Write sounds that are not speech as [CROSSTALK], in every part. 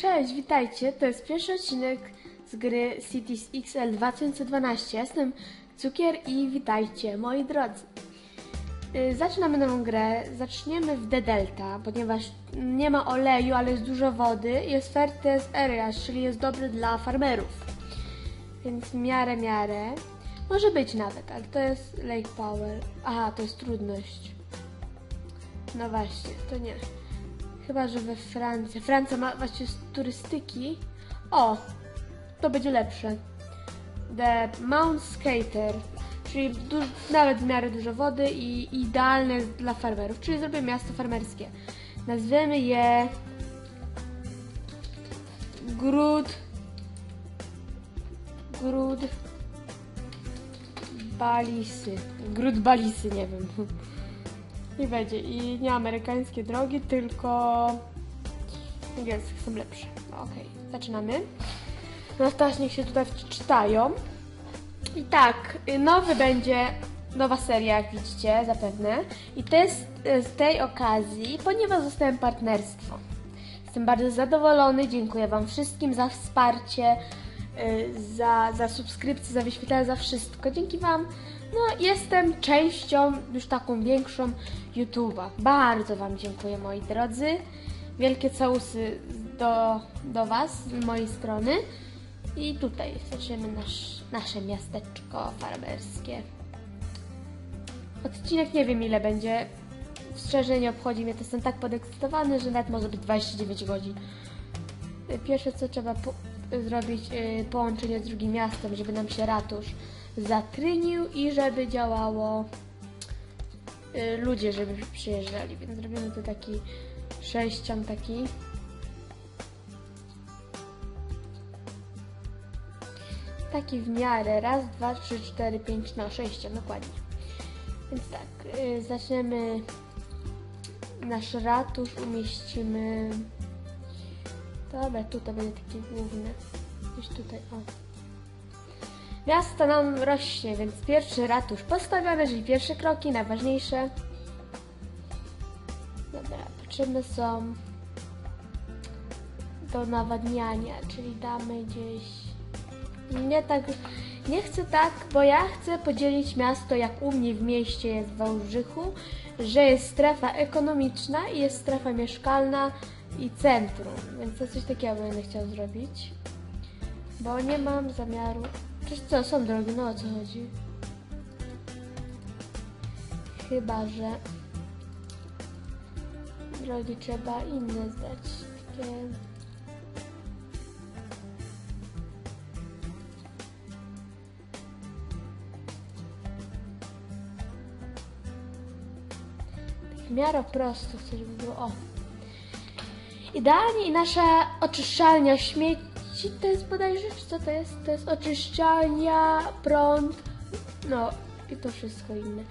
Cześć, witajcie. To jest pierwszy odcinek z gry Cities XL 2012. Ja jestem Cukier i witajcie, moi drodzy. Y, Zaczynamy nową grę. Zaczniemy w The Delta, ponieważ nie ma oleju, ale jest dużo wody. Jest Fertez Areas, czyli jest dobry dla farmerów. Więc miarę, miarę. Może być nawet, ale to jest Lake Power. Aha, to jest trudność. No właśnie, to nie. Chyba, że we Francji. Francja ma właśnie z turystyki. O, to będzie lepsze. The Mount Skater, czyli nawet w miarę dużo wody i idealne dla farmerów, czyli zrobię miasto farmerskie. Nazwiemy je Gród Gród Balisy. Gród Balisy, nie wiem. [LAUGHS] Nie będzie. I nie amerykańskie drogi, tylko angielskie są lepsze. No, Okej, zaczynamy. Na teraz niech się tutaj wczytają. I tak, y, nowy będzie, nowa seria, jak widzicie, zapewne. I to jest y, z tej okazji, ponieważ zostałem partnerstwo. Jestem bardzo zadowolony, dziękuję Wam wszystkim za wsparcie, y, za, za subskrypcję, za wyświetlenie, za wszystko. Dzięki Wam, no jestem częścią już taką większą YouTube'a. Bardzo Wam dziękuję, moi drodzy. Wielkie całusy do, do Was z mojej strony. I tutaj zaczniemy nasz, nasze miasteczko farmerskie. Odcinek nie wiem ile będzie. Szczerze nie obchodzi mnie, to jestem tak podekscytowany, że nawet może być 29 godzin. Pierwsze co trzeba zrobić, y, połączenie z drugim miastem, żeby nam się ratusz zatrynił i żeby działało y, ludzie, żeby przyjeżdżali. Więc zrobimy tu taki sześcian taki. Taki w miarę. Raz, dwa, trzy, cztery, pięć, no sześcian, dokładnie. Więc tak, y, zaczniemy nasz ratusz, umieścimy... Dobra, tutaj będzie taki główny. Gdzieś tutaj, o. Miasto nam rośnie, więc pierwszy ratusz postawiony, czyli pierwsze kroki, najważniejsze. Dobra, potrzebne są do nawadniania, czyli damy gdzieś... Nie tak, nie chcę tak, bo ja chcę podzielić miasto jak u mnie w mieście jest w Wałbrzychu, że jest strefa ekonomiczna i jest strefa mieszkalna i centrum, więc to coś takiego będę chciał zrobić. Bo nie mam zamiaru. Przecież co, są drogi, no o co chodzi? Chyba, że drogi trzeba inne zdać. Takie... w miarę prosto chcę, było. O. Idealnie i nasza oczyszczalnia śmieci to jest bodajże, czy co to jest? To jest oczyszczalnia, prąd, no i to wszystko inne.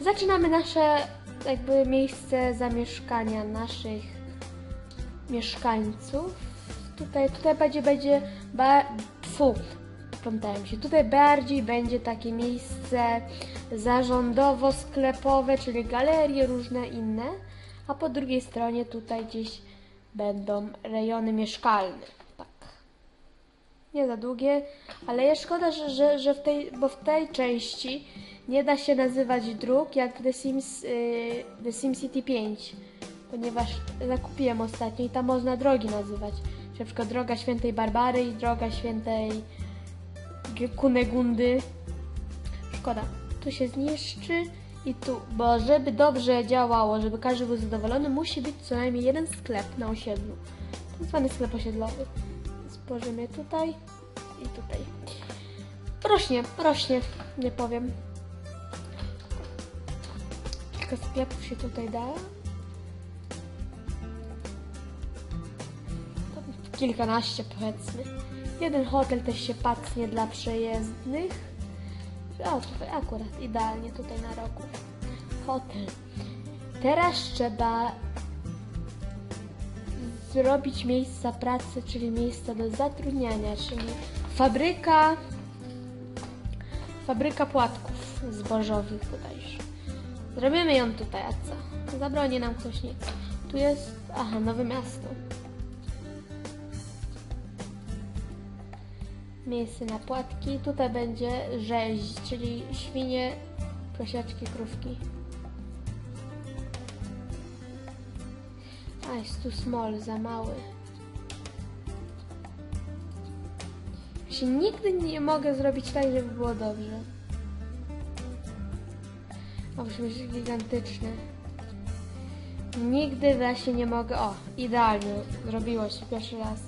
Zaczynamy nasze jakby miejsce zamieszkania naszych mieszkańców. Tutaj, tutaj będzie, będzie, ba, tfu, plątałem się. Tutaj bardziej będzie takie miejsce zarządowo-sklepowe, czyli galerie, różne inne. A po drugiej stronie tutaj gdzieś będą rejony mieszkalne. Nie za długie, ale jest szkoda, że, że, że w tej, bo w tej części nie da się nazywać dróg jak The Sims, yy, The Sim City 5, ponieważ zakupiłem ostatnio i tam można drogi nazywać. Na przykład droga świętej Barbary i droga świętej Kunegundy. Szkoda. Tu się zniszczy i tu, bo żeby dobrze działało, żeby każdy był zadowolony, musi być co najmniej jeden sklep na osiedlu. Tak zwany sklep osiedlowy. Spojrzymy tutaj i tutaj. Rośnie, rośnie, nie powiem. Kilka sklepów się tutaj da. Kilkanaście powiedzmy. Jeden hotel też się pacnie dla przejezdnych. O, tutaj akurat idealnie tutaj na rogu. Hotel. Teraz trzeba zrobić miejsca pracy, czyli miejsca do zatrudniania, czyli fabryka, fabryka płatków zbożowych bodajże. Zrobimy ją tutaj, a co? Zabroni nam ktoś nie. Tu jest, aha, nowe miasto. Miejsce na płatki. Tutaj będzie rzeź, czyli świnie, prosiaczki, krówki. Jest tu small, za mały. Właśnie nigdy nie mogę zrobić tak, żeby było dobrze. A musi być gigantyczny. Nigdy właśnie nie mogę. O, idealnie zrobiło się pierwszy raz.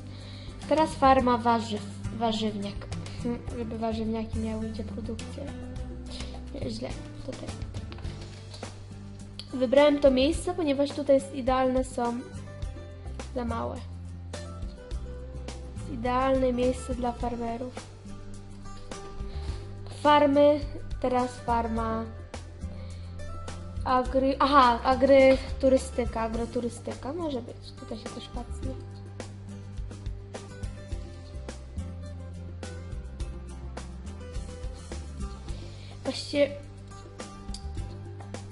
Teraz farma warzyw, warzywniak. Hm, Żeby warzywniaki miały gdzie produkcję. Źle, tutaj. Wybrałem to miejsce, ponieważ tutaj jest idealne są za małe. Jest idealne miejsce dla farmerów. Farmy, teraz farma agry... Aha, agry turystyka, agroturystyka może być. Tutaj się też pacnie. Właściwie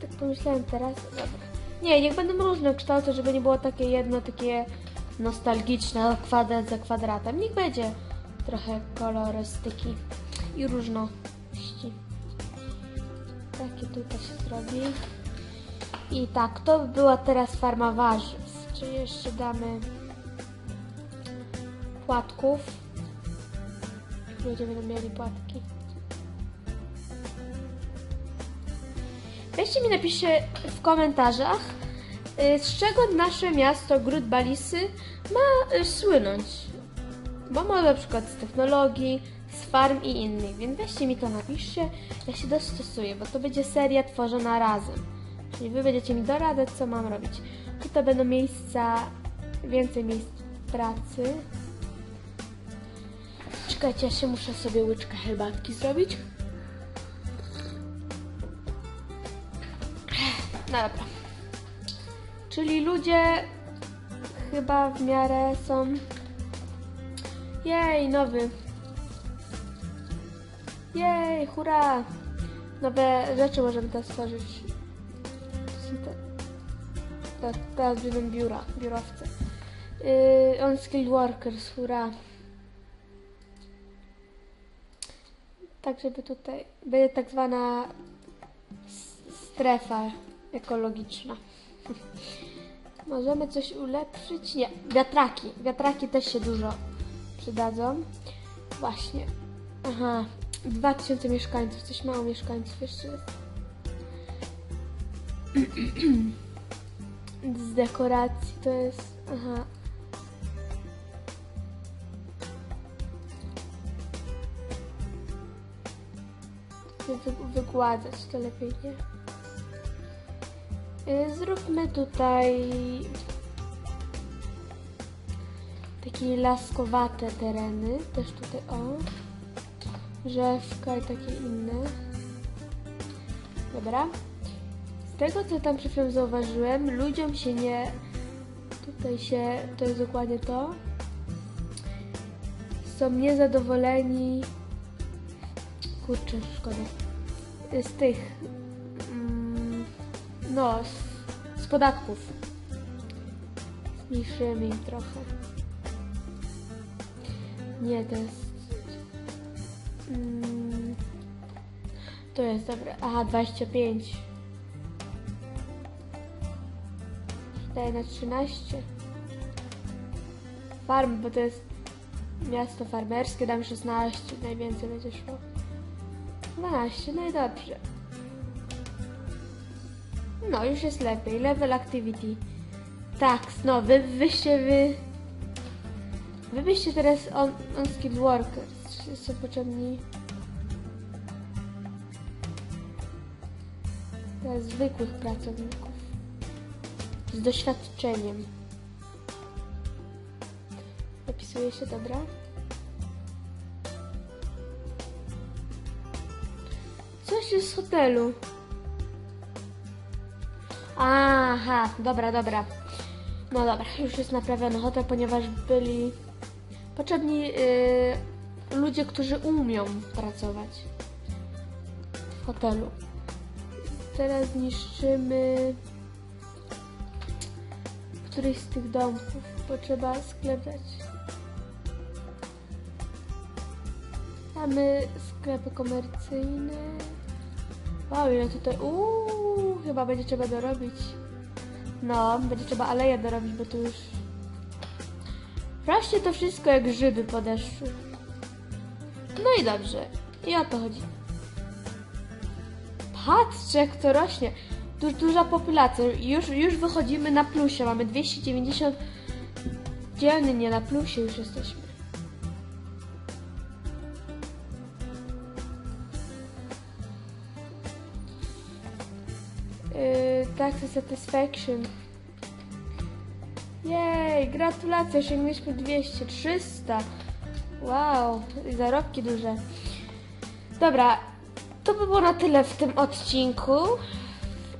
tak pomyślałem teraz. Dobra. Nie, niech będą różne kształty, żeby nie było takie jedno, takie nostalgiczne, kwadrat za kwadratem. Niech będzie trochę kolorystyki i różności. Takie tutaj się zrobi. I tak, to by była teraz farma warzyw. Czy jeszcze damy płatków? Ludzie będą mieli płatki. Weźcie mi napiszcie w komentarzach, y, z czego nasze miasto Gród Balisy ma y, słynąć. Bo ma na przykład z technologii, z farm i innych, więc weźcie mi to napiszcie, ja się dostosuję, bo to będzie seria tworzona razem. Czyli wy będziecie mi doradzać, co mam robić. Tutaj będą miejsca, więcej miejsc pracy. Czekajcie, ja się muszę sobie łyczkę herbatki zrobić. No dobra. Czyli ludzie chyba w miarę są. Jej, nowy. Jej, hurra! Nowe rzeczy możemy teraz stworzyć. To są te. te teraz będą biura, biurowce. Yy, on skilled workers, hurra. Tak, żeby tutaj będzie tak zwana strefa ekologiczna. [LAUGHS] Możemy coś ulepszyć? Nie, wiatraki. Wiatraki też się dużo przydadzą. Właśnie. Aha, 2000 mieszkańców, coś mało mieszkańców jeszcze jest. [CLEARS THROAT] Z dekoracji to jest. Aha. Wy, wygładzać to lepiej, nie? Y, Zróbmy tutaj takie laskowate tereny, też tutaj o, drzewka i takie inne. Dobra. Z tego co tam przed chwilą zauważyłem, ludziom się nie, tutaj się, to jest dokładnie to, są niezadowoleni, kurczę, szkoda, z tych, no, z, z podatków. Zmniejszymy im trochę. Nie, to jest. Mm, to jest dobre. Aha, 25. Daję na 13. Farm, bo to jest miasto farmerskie, dam 16, najwięcej będzie szło. 12, no i dobrze. No, już jest lepiej. Level activity. Tak, no, wy wyście wy... Wy byście teraz on, on skilled workers. Są potrzebni... Zwykłych pracowników. Z doświadczeniem. Opisuje się, dobra? Coś jest z hotelu. Aha, dobra, dobra. No dobra, już jest naprawiony hotel, ponieważ byli potrzebni yy, ludzie, którzy umią pracować w hotelu. Teraz niszczymy któryś z tych domków, bo trzeba sklepać. Mamy sklepy komercyjne. Wow, ile tutaj. Uuu, chyba będzie trzeba dorobić. No, będzie trzeba aleję dorobić, bo tu już. Rośnie to wszystko jak grzyby po deszczu. No i dobrze. I o to chodzi. Patrzcie, jak to rośnie. Du duża populacja. Już, już wychodzimy na plusie. Mamy 290 dziennie na plusie już jesteśmy. Yy, tax satisfaction. Jej, gratulacje, osiągnęliśmy 200, 300. Wow, zarobki duże. Dobra, to by było na tyle w tym odcinku.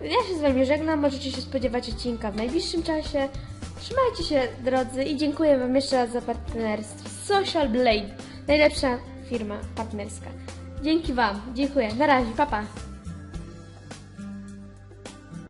Ja się z Wami żegnam, możecie się spodziewać odcinka w najbliższym czasie. Trzymajcie się, drodzy, i dziękuję Wam jeszcze raz za partnerstwo. Social Blade, najlepsza firma partnerska. Dzięki Wam, dziękuję. Na razie, papa. Pa.